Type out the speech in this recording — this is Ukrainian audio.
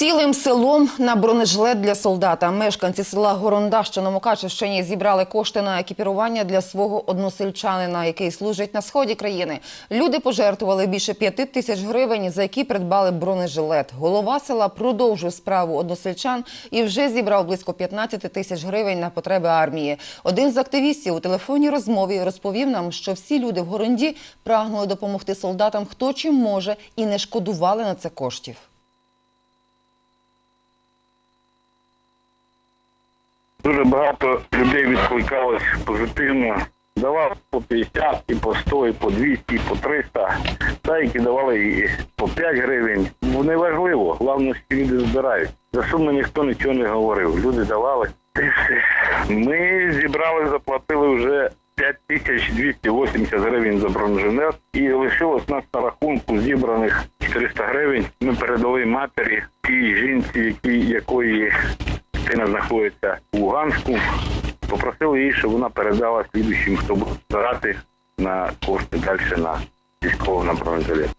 Цілим селом на бронежилет для солдата. Мешканці села Горонда, що на Мукачевщині, зібрали кошти на екіпірування для свого односельчанина, який служить на сході країни. Люди пожертвували більше п'яти тисяч гривень, за які придбали бронежилет. Голова села продовжив справу односельчан і вже зібрав близько 15 тисяч гривень на потреби армії. Один з активістів у телефонній розмові розповів нам, що всі люди в Горонді прагнули допомогти солдатам, хто чим може, і не шкодували на це коштів. Дуже багато людей відкликалось позитивно. Давав по 50, і по 100, і по 200, і по 300. Та, які давали і по 5 гривень. Ну, не важливо, головне, що люди збирають. За суми ніхто нічого не говорив. Люди давали. Ми зібрали, заплатили вже 5280 гривень за бронежилет. І лишилось нас на рахунку зібраних 400 гривень. Ми передали матері тій жінці, якої дитина знаходиться у Луганську. Попросили її, щоб вона передала слідуючим, хто буде збирати на кошти далі на військового на бронежилет.